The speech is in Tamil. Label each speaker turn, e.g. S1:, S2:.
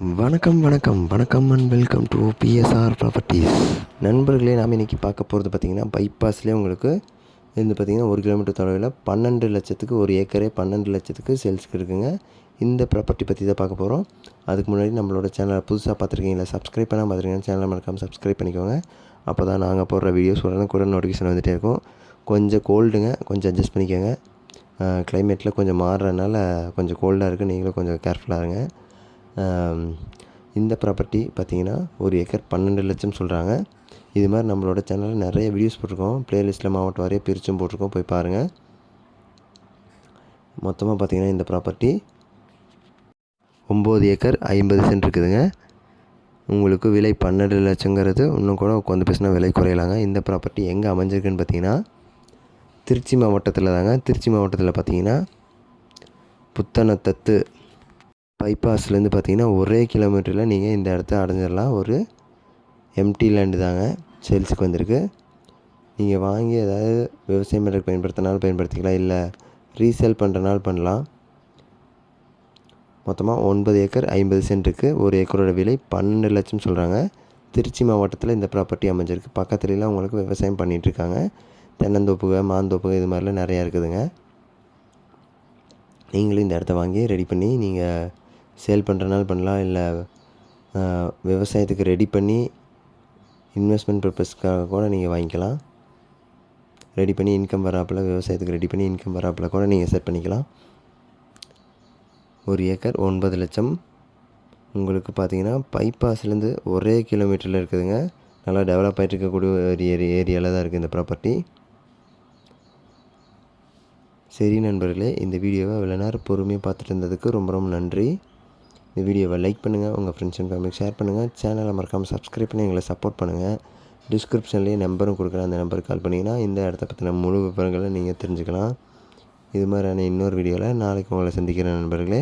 S1: வணக்கம் வணக்கம். வணக்கம் and welcome to BSR properties நண்பர்களே நாம் இன்றைக்கி பார்க்க போகிறது பார்த்திங்கன்னா பைபாஸ்லேயே உங்களுக்கு இருந்து பார்த்திங்கன்னா ஒரு கிலோமீட்டர் தொலைவில் பன்னெண்டு லட்சத்துக்கு ஒரு ஏக்கரே பன்னெண்டு லட்சத்துக்கு சேல்ஸுக்கு இருக்குங்க. இந்த ப்ராப்பர்ட்டி பற்றி தான் பார்க்க போகிறோம் அதுக்கு முன்னாடி நம்மளோட சேனலை புதுசாக பார்த்துருக்கீங்களா சப்ஸ்கிரைப் பண்ணால் பார்த்துருக்கீங்க சேனலை மறக்காமல் சப்ஸ்கிரைப் பண்ணிக்கோங்க. அப்போ தான் நாங்கள் போடுற வீடியோஸ் உடனே கூட நோட்டிஃபிகேஷன் வந்துகிட்டே இருக்கும். கொஞ்சம் கோல்டுங்க கொஞ்சம் அட்ஜஸ்ட் பண்ணிக்கோங்க. கிளைமேட்டில் கொஞ்சம் மாறுறதுனால கொஞ்சம் கோல்டாக இருக்குது நீங்களும் கொஞ்சம் கேர்ஃபுல்லாக இருங்க. இந்த ப்ராப்பர்ட்டி பார்த்தீங்கன்னா ஒரு ஏக்கர் பன்னெண்டு லட்சம் சொல்கிறாங்க இது மாதிரி நம்மளோட சேனலில் நிறைய வீடியோஸ் போட்டிருக்கோம். ப்ளேலிஸ்ட்டில் மாவட்டம் வரைய பிரிச்சும் போட்டிருக்கோம். போய் பாருங்கள் மொத்தமாக பார்த்தீங்கன்னா இந்த ப்ராப்பர்ட்டி ஒம்பது ஏக்கர் ஐம்பது சென்ட் இருக்குதுங்க. உங்களுக்கு விலை பன்னெண்டு லட்சங்கிறது இன்னும் கூட கொஞ்சம் பேசினா விலை குறையலாங்க. இந்த ப்ராப்பர்ட்டி எங்கே அமைஞ்சிருக்குன்னு பார்த்தீங்கன்னா திருச்சி மாவட்டத்தில் தாங்க. திருச்சி மாவட்டத்தில் பார்த்தீங்கன்னா புத்தனத்தத்து பைபாஸ்லேருந்து பார்த்தீங்கன்னா ஒரே கிலோமீட்டரில் நீங்கள் இந்த இடத்த அடைஞ்சிடலாம். ஒரு எம்டி லேண்டு தாங்க. சேல்ஸுக்கு வந்திருக்கு. நீங்கள் வாங்கி ஏதாவது விவசாயம் பண்ணுறதுக்கு பயன்படுத்தினாலும் பயன்படுத்திக்கலாம். இல்லை ரீசேல் பண்ணுறனால பண்ணலாம். மொத்தமாக ஒன்பது ஏக்கர் ஐம்பது சென்ட் இருக்குது ஒரு ஏக்கரோட விலை பன்னெண்டு லட்சம் சொல்கிறாங்க திருச்சி மாவட்டத்தில் இந்த ப்ராப்பர்ட்டி அமைஞ்சிருக்கு. பக்கத்துலலாம் உங்களுக்கு விவசாயம் பண்ணிகிட்ருக்காங்க தென்னந்தோப்புகள் தென்னந்தோப்புக மாந்தோப்புக இது மாதிரிலாம் நிறையா இருக்குதுங்க. நீங்களும் இந்த இடத்த வாங்கி ரெடி பண்ணி நீங்கள் சேல் பண்ணுறனால பண்ணலாம் இல்லை விவசாயத்துக்கு ரெடி பண்ணி இன்வெஸ்ட்மெண்ட் பர்பஸ்க்காக கூட நீங்கள் வாங்கிக்கலாம். ரெடி பண்ணி இன்கம் வராப்பில் விவசாயத்துக்கு ரெடி பண்ணி இன்கம் வராப்பில் கூட நீங்கள் செட் பண்ணிக்கலாம். ஒரு ஏக்கர் ஒன்பது லட்சம். உங்களுக்கு பார்த்தீங்கன்னா பைபாஸ்லேருந்து ஒரே கிலோமீட்டரில் இருக்குதுங்க. நல்லா டெவலப் ஆகிட்டு இருக்கக்கூடிய ஒரு ஏரி ஏரியாவில் தான் இருக்குது இந்த ப்ராப்பர்ட்டி சரி நண்பர்களே இந்த வீடியோவை இவ்வளோ நேரம் பொறுமையாக பார்த்துட்டு இருந்ததுக்கு ரொம்ப ரொம்ப நன்றி. இந்த வீடியோவை லைக் பண்ணுங்கள் உங்கள் ஃப்ரெண்ட்ஸ் அண்ட் ஃபேமிலிக்கு ஷேர் பண்ணுங்கள் சேனலை மறக்காமல் சப்ஸ்கிரைப் பண்ணி எங்களை சப்போர்ட் பண்ணுங்கள் டிஸ்கிரிப்ஷன்லேயே நம்பரும் கொடுக்குறேன். அந்த நம்பருக்கு கால் பண்ணிங்கன்னா இந்த இடத்த பற்றின முழு விவரங்களை நீங்கள் தெரிஞ்சுக்கலாம். இது மாதிரியான இன்னொரு வீடியோவில் நாளைக்கு உங்களை சந்திக்கிறேன் நண்பர்களே.